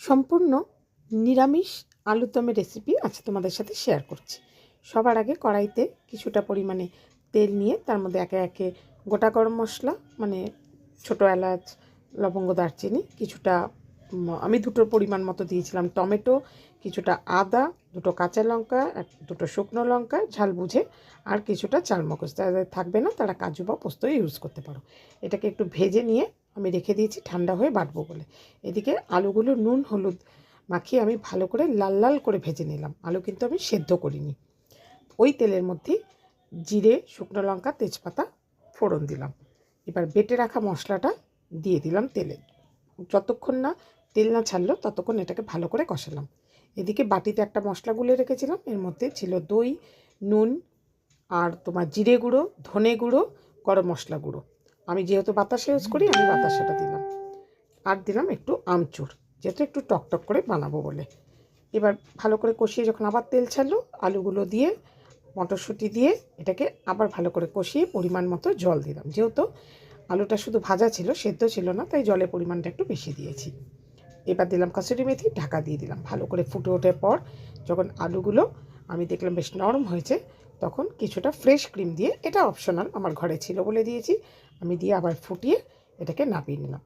সম্পূর্ণ নিরামিষ আলুরদমের রেসিপি আজ তোমাদের সাথে শেয়ার করছি। সবার আগে কড়াইতে কিছুটা পরিমাণে তেল নিয়ে তার মধ্যে একে একে গোটা গরম মশলা মানে ছোটো এলাচ, লবঙ্গ, দারচিনি, কিছুটা আমি দুটোর পরিমাণ মতো দিয়েছিলাম টমেটো, কিছুটা আদা, দুটো কাঁচা লঙ্কা দুটো শুকনো লঙ্কা, ঝাল বুঝে, আর কিছুটা চালমগজ। যাদের থাকবে না, তারা কাজু বা পোস্ত ইউজ করতে পারো। এটাকে একটু ভেজে নিয়ে আমি রেখে দিয়েছি, ঠান্ডা হয়ে বাটবো বলে। এদিকে আলুগুলো নুন, হলুদ মাখিয়ে আমি ভালো করে লাল লাল করে ভেজে নিলাম। আলু কিন্তু আমি সেদ্ধ করিনি। ওই তেলের মধ্যে জিরে, শুকনো লঙ্কা, তেজপাতা ফোড়ন দিলাম। এবার বেটে রাখা মশলাটা দিয়ে দিলাম তেলে। যতক্ষণ না তেল না ছাড়লো ততক্ষণ এটাকে ভালো করে কষালাম। এদিকে বাটিতে একটা মশলা গুলে রেখেছিলাম, এর মধ্যে ছিল দই, নুন আর তোমার জিরে গুঁড়ো, ধনে গুঁড়ো, গরম মশলা গুঁড়ো। আমি যেহেতু বাতাসা ইউজ করি, আমি বাতাসাটা দিলাম। আর দিলাম একটু আমচুর, যেহেতু একটু টকটক করে বানাবো বলে। এবার ভালো করে কষিয়ে যখন আবার তেল ছাড়লো, আলুগুলো দিয়ে, মটরশুঁটি দিয়ে এটাকে আবার ভালো করে কষিয়ে পরিমাণ মতো জল দিলাম। যেহেতু আলুটা শুধু ভাজা ছিল, সেদ্ধ ছিল না, তাই জলের পরিমাণটা একটু বেশি দিয়েছি। এবার দিলাম কাসুরি মেথি, ঢাকা দিয়ে দিলাম। ভালো করে ফুটে ওঠার পর যখন আলুগুলো আমি দেখলাম বেশ নরম হয়েছে, তখন কিছুটা ফ্রেশ ক্রিম দিয়ে, এটা অপশনাল আমার ঘরে ছিল বলে দিয়েছি, আমি দিয়ে আবার ফুটিয়ে এটাকে নাপিয়ে নিলাম।